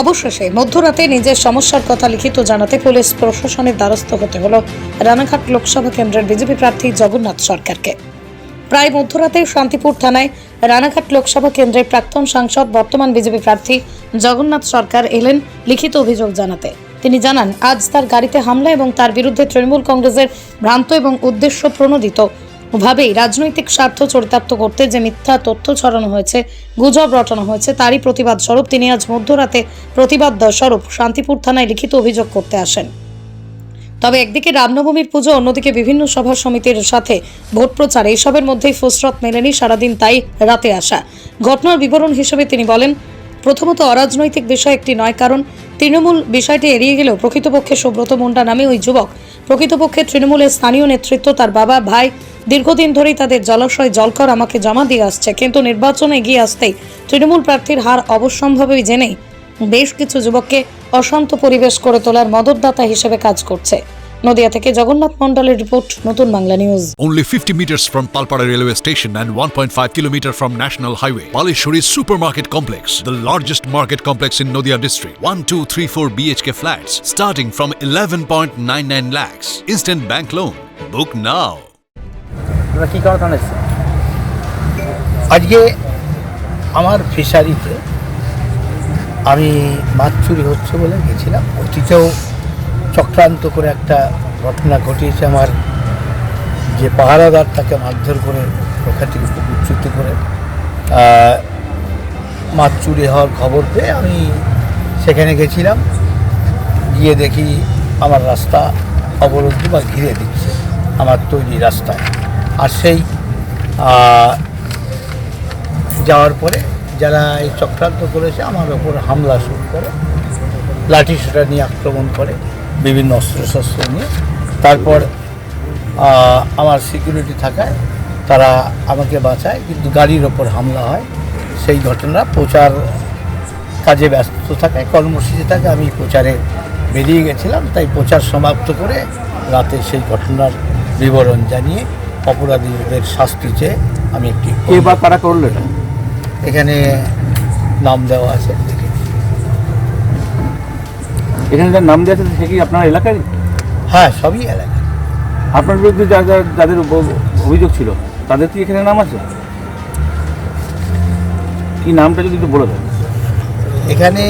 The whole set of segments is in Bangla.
অবশেষে মধ্যরাতে নিজের সমস্যার কথা লিখিত জানাতে পুলিশ প্রশাসনের দ্বারস্থ হতে হল রানাঘাট লোকসভা কেন্দ্রের বিজেপি প্রার্থী জগন্নাথ সরকারকে। প্রায় মধ্যরাতে শান্তিপুর থানায় রানাঘাট লোকসভা কেন্দ্রের প্রাক্তন সাংসদ, বর্তমান বিজেপি প্রার্থী জগন্নাথ সরকার এলেন লিখিত অভিযোগ জানাতে। তিনি জানান, আজ তার গাড়িতে হামলা এবং তার বিরুদ্ধে তৃণমূল কংগ্রেসের ভ্রান্ত এবং উদ্দেশ্য প্রণোদিত ভাবেই রাজনৈতিক স্বার্থ চরিতার্থ করতে যে মিথ্যা তথ্য ছড়ানো হয়েছে, গুজব রটানো হয়েছে, তারই প্রতিবাদ স্বরূপ তিনি আজ মধ্যরাতে প্রতিবাদ স্বরূপ শান্তিপুর থানায় লিখিত অভিযোগ করতে আসেন। তবে একদিকে রামনবমীর পুজো, অন্যদিকে বিভিন্ন সভা সমিতির সাথে ভোট প্রচার, এইসবের মধ্যেই ফুসরত মেলেনি সারাদিন তাই রাতে আসা। ঘটনার বিবরণ হিসেবে তিনি বলেন, প্রথমত অরাজনৈতিক বিষয় একটি নয়, কারণ তৃণমূল বিষয়টি এড়িয়ে গেলেও প্রকৃতপক্ষে সুব্রত মুন্ডা নামে ওই যুবক প্রকৃতপক্ষে তৃণমূলের স্থানীয় নেতৃত্ব, তার বাবা, ভাই, দীর্ঘদিন ধরেই তাদের জলাশয় জলকর আমাকে জমা দিয়ে আসছে। কিন্তু নির্বাচনে এগিয়ে আসতেই তৃণমূল প্রার্থীর হার অবশ্যম্ভাবী জেনেই বেশ কিছু যুবককে অশান্ত পরিবেশ করে তোলার মদতদাতা হিসেবে কাজ করছে। নদিয়া থেকে জগন্নাথ মণ্ডলের রিপোর্ট নতুন Bangla news Only 50 meters from Palpara railway station and 1.5 kilometer from National Highway. Palishuri Supermarket Complex, the largest market complex in Noida district. 1, 2, 3, 4 BHK flats starting from 11.99 lakhs. Instant bank loan. Book now. কী কারণে আজকে আমার ফিশারিতে আমি মাছ চুরি হচ্ছে বলে গেছিলাম অতীতেও চক্রান্ত করে একটা ঘটনা ঘটিয়েছে আমার যে পাহারাদার তাকে মারধর করে থেকে খুব উচ্চুত করে। মাছ চুরি হওয়ার খবর পেয়ে আমি সেখানে গেছিলাম। গিয়ে দেখি আমার রাস্তা অবরুদ্ধ বা ঘিরে দিচ্ছে, আমার তৈরি রাস্তায় আর সেই যাওয়ার পরে যারা এই চক্রান্ত করেছে, আমার ওপর হামলা শুরু করে, লাঠি সোটা নিয়ে আক্রমণ করে। বিভিন্ন অস্ত্রশস্ত্র নিয়ে। তারপর আমার সিকিউরিটি থাকায় তারা আমাকে বাঁচায় কিন্তু গাড়ির ওপর হামলা হয়। সেই ঘটনা প্রচার কাজে ব্যস্ত থাকায় কর্মসূচি থাকে আমি প্রচারে বেরিয়ে গেছিলাম। তাই প্রচার সমাপ্ত করে রাতে সেই ঘটনার বিবরণ জানিয়ে অপরাধীদের শাস্তি চেয়ে আমি একটি কে বা কারা করল এখানে নাম দেওয়া আছে। এখানে যার নাম দেওয়া আছে সে কি আপনার এলাকায় হ্যাঁ সবই এলাকা আপনার বিরুদ্ধে যা যা যাদের অভিযোগ ছিল তাদের কি এখানে নাম আছে? কি নামটা যদি একটু বলে দেন। এখানে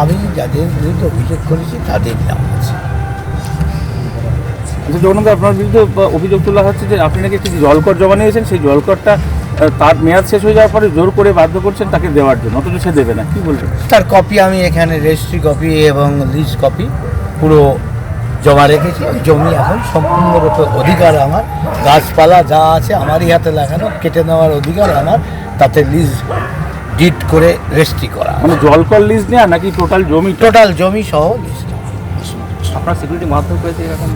আমি যাদের বিরুদ্ধে অভিযোগ করেছি তাদের নাম আছে। আচ্ছা জগন্নাথ আপনার বিরুদ্ধে অভিযোগ তোলা হচ্ছে যে আপনি নাকি একটি জলকর জমা নিয়েছেন সেই জলকরটা তার মেয়াদ শেষ হয়ে যাওয়ার পরে জোর করে বাধ্য করছেন তাকে দেওয়ার জন্য অথচ সে দেবে না। কি বলবেন? তার কপি আমি এখানে রেজিস্ট্রি কপি এবং লিজ কপি পুরো জমা রেখেছি। জমি এখন সম্পূর্ণরূপে অধিকার আমার। গাছপালা যা আছে আমারই হাতে লাগানো কেটে নেওয়ার অধিকার আমার। তাতে লিজ ডিট করে রেজিস্ট্রি করা মানে জলকর লিজ নেওয়া নাকি টোটাল জমি? টোটাল জমি সহ লিস্ট আপনার সিকিউরিটি মারধর করেছে এরকম?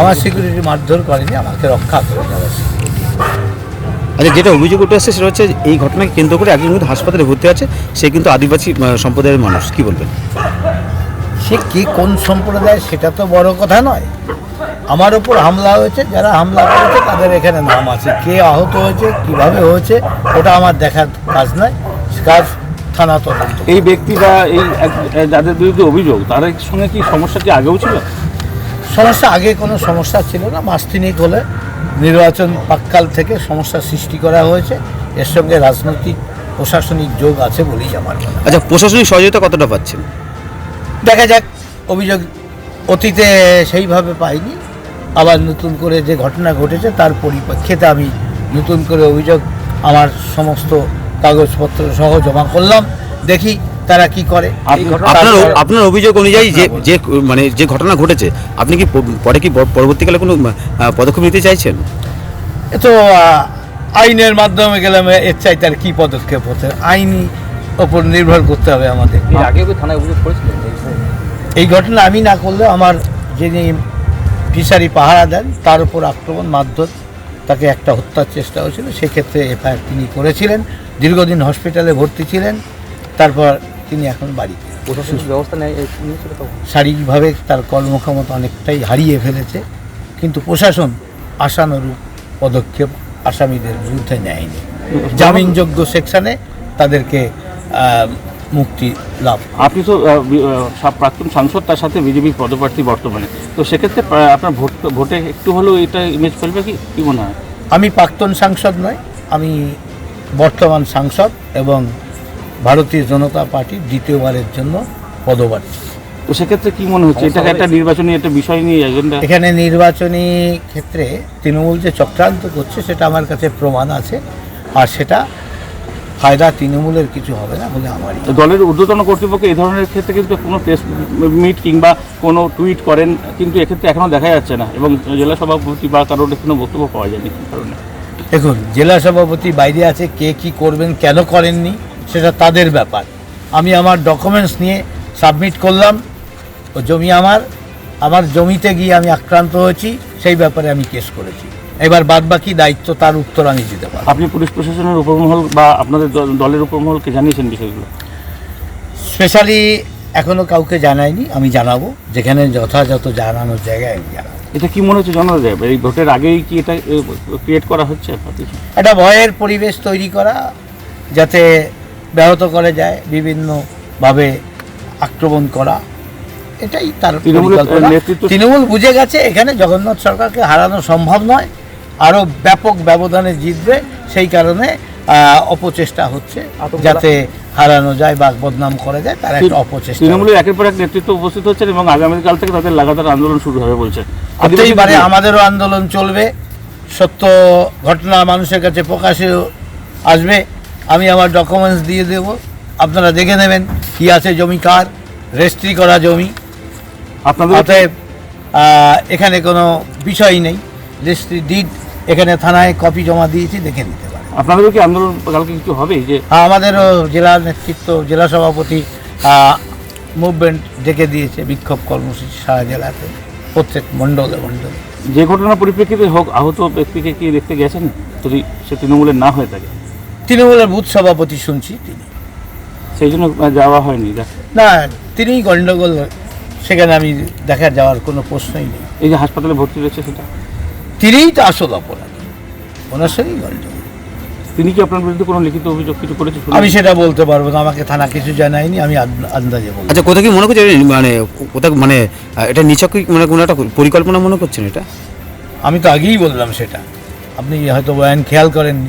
আমার সিকিউরিটি মারধর করেনি আমাকে রক্ষা করে যাওয়া আচ্ছা যেটা অভিযোগ উঠে আসছে সেটা হচ্ছে এই ঘটনাকে কেন্দ্র করে একজন কিন্তু হাসপাতালে ভর্তি আছে সে কিন্তু আদিবাসী সম্প্রদায়ের মানুষ। কি বলবেন? সে কি কোন সম্প্রদায় সেটা তো বড় কথা নয়। আমার ওপর হামলা হয়েছে যারা হামলা করেছে তাদের এখানে নাম আছে। কে আহত হয়েছে কীভাবে হয়েছে ওটা আমার দেখার কাজ নয়। কাজ থানা তদন্ত। এই ব্যক্তি বা এই এক- যাদের বিরুদ্ধে অভিযোগ তাদের সঙ্গে কি সমস্যাটি আগেও ছিল? সমস্যা আগে কোনো সমস্যা ছিল না। মাস তিনেক হলে নির্বাচন পাককাল থেকে সমস্যা সৃষ্টি করা হয়েছে। এর সঙ্গে রাজনৈতিক প্রশাসনিক যোগ আছে বলেই আমার মনে আচ্ছা প্রশাসনিক সহযোগিতা কতটা পাচ্ছেন? দেখা যাক অভিযোগ অতীতে সেইভাবে পাইনি। আবার নতুন করে যে ঘটনা ঘটেছে তার পরিপ্রেক্ষিতে আমি নতুন করে অভিযোগ আমার সমস্ত কাগজপত্র সহ জমা করলাম। দেখি তারা কি করে? আপনার আপনার অভিযোগ অনুযায়ী যে যে মানে যে ঘটনা ঘটেছে আপনি কি পরে কি পরবর্তীকালে কোনো পদক্ষেপ নিতে চাইছেন? এ তো আইনের মাধ্যমে গেলাম এর চাই তার কী পদক্ষেপ হতে? আইনি ওপর নির্ভর করতে হবে আমাদের। আগে থানায় অভিযোগ করেছিলেন এই ঘটনা আমি না করলেও আমার যিনি ফিশারি পাহারা দেন তার উপর আক্রমণ মারধর তাকে একটা হত্যার চেষ্টা হয়েছিল। সেক্ষেত্রে এফআইআর তিনি করেছিলেন। দীর্ঘদিন হসপিটালে ভর্তি ছিলেন। তারপর তিনি এখন বাড়িতে। ব্যবস্থা নেয় শারীরিকভাবে তার কর্মক্ষমতা অনেকটাই হারিয়ে ফেলেছে কিন্তু প্রশাসন আশানুরূপ পদক্ষেপ আসামিদের বিরুদ্ধে নেয়নি। জামিনযোগ্য সেকশনে তাদেরকে মুক্তি লাভ আপনি তো প্রাক্তন সাংসদ তার সাথে বিজেপির পদপ্রার্থী বর্তমানে। তো সেক্ষেত্রে আপনার ভোট ভোটে একটু হলেও এটা ইমেজ ফেলবে কি? কি মনে হয়? আমি প্রাক্তন সাংসদ নয় আমি বর্তমান সাংসদ এবং ভারতীয় জনতা পার্টির দ্বিতীয়বারের জন্য পদপ্রার্থী। তো সেক্ষেত্রে কি মনে হচ্ছে? এটাকে একটা নির্বাচনী একটা বিষয় নিয়ে এজেন্ডা এখানে নির্বাচনী ক্ষেত্রে তৃণমূল যে চক্রান্ত করছে সেটা আমার কাছে প্রমাণ আছে। আর সেটা ফায়দা তৃণমূলের কিছু হবে না বলে আমারই দলের ঊর্ধ্বতন কর্তৃপক্ষ এই ধরনের ক্ষেত্রে কিন্তু কোনো প্রেস মিট কিংবা কোনো টুইট করেন কিন্তু এক্ষেত্রে এখনও দেখা যাচ্ছে না। এবং জেলা সভাপতি বা কারোর কোনো বক্তব্য পাওয়া যায়নি কারণে। দেখুন জেলা সভাপতি বাইরে আছে কে কি করবেন কেন করেননি? সেটা তাদের ব্যাপার। আমি আমার ডকুমেন্টস নিয়ে সাবমিট করলাম ও জমি আমার আমার জমিতে গিয়ে আমি আক্রান্ত হয়েছি সেই ব্যাপারে আমি কেস করেছি। এবার বাদবাকি দায়িত্ব তার উত্তর আমি দিতে পারব। আপনি পুলিশ প্রশাসনের উপমহল বা আপনাদের দল- দলের উপমহলকে জানিয়েছেন বিষয়গুলো? স্পেশালি এখনও কাউকে জানাইনি আমি জানাব। যেখানে যথাযথ জানানোর জায়গায় আমি জানাব। এটা কি মনে হচ্ছে জানা যায়? এই ভোটের আগেই কি এটা ক্রিয়েট করা হচ্ছে? একটা ভয়ের পরিবেশ তৈরি করা যাতে ব্যাহত করে যায় বিভিন্নভাবে আক্রমণ করা। এটাই তার তৃণমূল বুঝে গেছে এখানে জগন্নাথ সরকারকে হারানো সম্ভব নয়। আরও ব্যাপক ব্যবধানে জিতবে সেই কারণে অপচেষ্টা হচ্ছে। যাতে হারানো যায় বা বদনাম করা যায় তার একটা অপচেষ্টা তৃণমূলের একের পর এক নেতৃত্ব উপস্থিত হচ্ছেন এবং আগামীকাল থেকে তাদের লাগাতার আন্দোলন শুরু হবে বলছে। হতেই পারে আমাদেরও আন্দোলন চলবে। সত্য ঘটনা মানুষের কাছে প্রকাশে আসবে। আমি আমার ডকুমেন্টস দিয়ে দেব। আপনারা দেখে নেবেন কি আছে জমি কার রেজিস্ট্রি করা জমি। আপনাদের অতএব এখানে কোনো বিষয় নেই। রেজিস্ট্রি ডিড এখানে থানায় কপি জমা দিয়েছি দেখে নিতে পারে আপনাদেরও কি আন্দোলন কালকে কিছু হবে? যে আমাদেরও জেলা নেতৃত্ব জেলা সভাপতি মুভমেন্ট ডেকে দিয়েছে বিক্ষোভ কর্মসূচি সারা জেলাতে। প্রত্যেক মণ্ডলে মণ্ডলে। যে ঘটনার পরিপ্রেক্ষিতে হোক আহত ব্যক্তিকে কি দেখতে গেছেন? যদি সে তৃণমূলের না হয়ে থাকে। তৃণমূলের বুথ সভাপতি শুনছি তিনি। সেই জন্য যাওয়া হয়নি না তিনিই গণ্ডগোল সেখানে আমি দেখা যাওয়ার কোনো প্রশ্নই নেই। এই যে হাসপাতালে ভর্তি রয়েছে সেটা? তিনিই তো আসল অপরাধী। ওনার সঙ্গেই গণ্ডগোল তিনি কি আপনার বিরুদ্ধে কোনো লিখিত অভিযোগ কিছু করেছে আমি সেটা বলতে পারব না আমাকে থানা কিছু জানায়নি আমি আন্দ- আন্দাজে বলব। আচ্ছা কোথাও কি মনে করছে মানে কোথাও মানে এটা নিছক কি মানে কোনো একটা পরিকল্পনা মনে করছেন এটা? আমি তো আগেই বললাম সেটা। আপনি হয়তো বয়ান খেয়াল করেননি।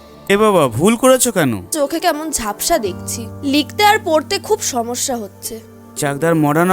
এ বাবা ভুল করেছ কেন? চোখে কেমন ঝাপসা দেখছি। লিখতে আর পড়তে খুব সমস্যা হচ্ছে। চাকদার মডার্ন